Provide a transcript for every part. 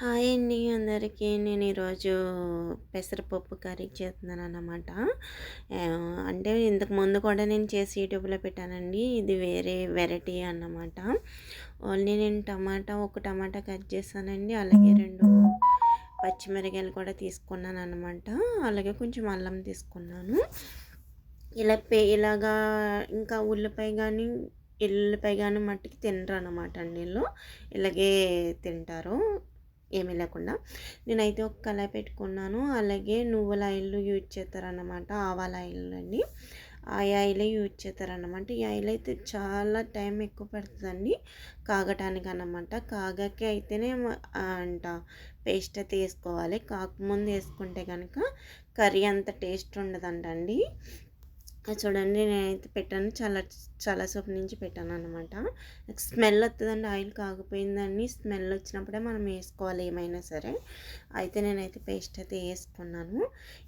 Hi అండి అందరికీ. నేను ఈరోజు పెసరపప్పు కర్రీ చేస్తున్నాను అన్నమాట అంటే ఇంతకు ముందు కూడా నేను చేసి యూట్యూబ్లో పెట్టానండి. ఇది వేరే వెరైటీ అన్నమాట. ఓన్లీ నేను టమాటా ఒక టమాటా కట్ చేస్తానండి అలాగే రెండు పచ్చిమిరకాయలు కూడా తీసుకున్నాను అనమాట అలాగే కొంచెం అల్లం తీసుకున్నాను. ఇలా పే ఇలాగా ఇంకా ఉల్లిపాయ కానీ ఎల్లుల్లిపాయ కానీ మట్టికి తినరు అనమాట అండి వీళ్ళు. ఇలాగే తింటారు. ఏమీ లేకుండా. నేనైతే ఒక కళాయి పెట్టుకున్నాను. అలాగే నువ్వుల ఆయిల్ యూజ్ చేస్తారన్నమాట ఆవాల ఆయిల్ అండి ఆ ఆయిలే యూజ్ చేస్తారన్నమాట. ఈ ఆయిల్ అయితే చాలా టైం ఎక్కువ పడుతుందండి. కాగటానికి అన్నమాట కాగాకి అయితేనే అంట పేస్ట్ అయితే వేసుకోవాలి. కాకముందు వేసుకుంటే కనుక కర్రీ అంత టేస్ట్ ఉండదంటండి. చూడండి నేనైతే పెట్టాను. చాలా చాలాసేపు నుంచి పెట్టాను అనమాట స్మెల్ వస్తుందండి ఆయిల్ కాగిపోయిందని స్మెల్ వచ్చినప్పుడే మనం వేసుకోవాలి ఏమైనా సరే. అయితే నేనైతే పేస్ట్ అయితే వేసుకున్నాను.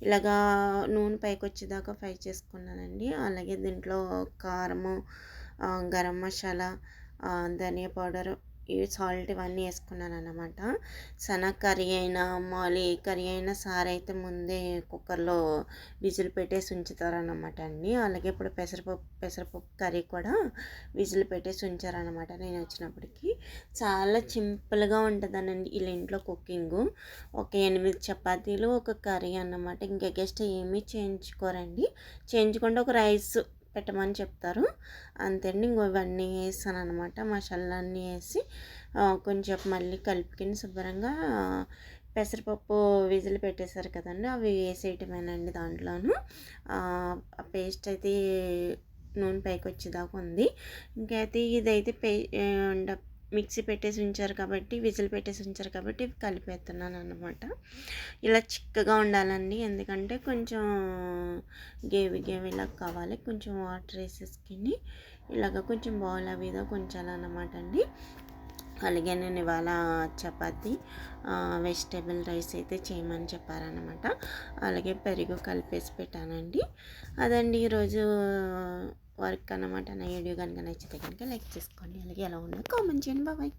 ఇలాగా నూనె పైకి వచ్చేదాకా ఫ్రై చేసుకున్నానండి. అలాగే దీంట్లో కారము గరం మసాలా ధనియా పౌడర్ ఇవి సాల్ట్ ఇవన్నీ వేసుకున్నాను అనమాట సన కర్రీ అయినా మాలి కర్రీ అయినా సార్ అయితే ముందే కుక్కర్లో విజిల్ పెట్టేసి ఉంచుతారనమాట అండి. అలాగే ఇప్పుడు పెసరపప్పు పెసరపప్పు కర్రీ కూడా విజిల్ పెట్టేసి ఉంచారనమాట నేను వచ్చినప్పటికి. చాలా సింపుల్గా ఉంటుందనండి వీళ్ళ ఇంట్లో కుకింగ్. ఒక ఎనిమిది చపాతీలు ఒక కర్రీ అన్నమాట. ఇంకా గెస్ట్ ఏమీ చేయించుకోరండి. చేయించుకుంటే ఒక రైస్ పెట్టమని చెప్తారు. అంతేండి ఇంకో ఇవన్నీ వేస్తాను అనమాట మసాలా అన్నీ వేసి కొంచెం మళ్ళీ కలుపుకొని శుభ్రంగా పెసరపప్పు విజిల్ పెట్టేశారు కదండి అవి వేసేయటమేనండి దాంట్లోను. పేస్ట్ అయితే నూనె పైకి వచ్చేదాకా ఉంది. ఇంకైతే ఇదైతే పే మిక్సీ పెట్టేసి ఉంచారు కాబట్టి విజిల్ పెట్టేసి ఉంచారు కాబట్టి కలిపేస్తున్నాను అనమాట ఇలా చిక్కగా ఉండాలండి. ఎందుకంటే కొంచెం గేవి గేవిలా కావాలి. కొంచెం వాటర్ వేసేసుకుని ఇలాగ కొంచెం బౌల్ అవి కొంచాలన్నమాట అనమాట అండి. అలాగే నేను ఇవాళ చపాతి వెజిటేబుల్ రైస్ అయితే చేయమని చెప్పారనమాట అలాగే పెరుగు కలిపేసి పెట్టానండి. అదండి ఈరోజు వర్క్ అనమాట నా వీడియో కనుక నచ్చితే కనుక లైక్ చేసుకోండి. అలాగే ఎలా ఉన్నా కామెంట్ చేయండి. బాబాయ్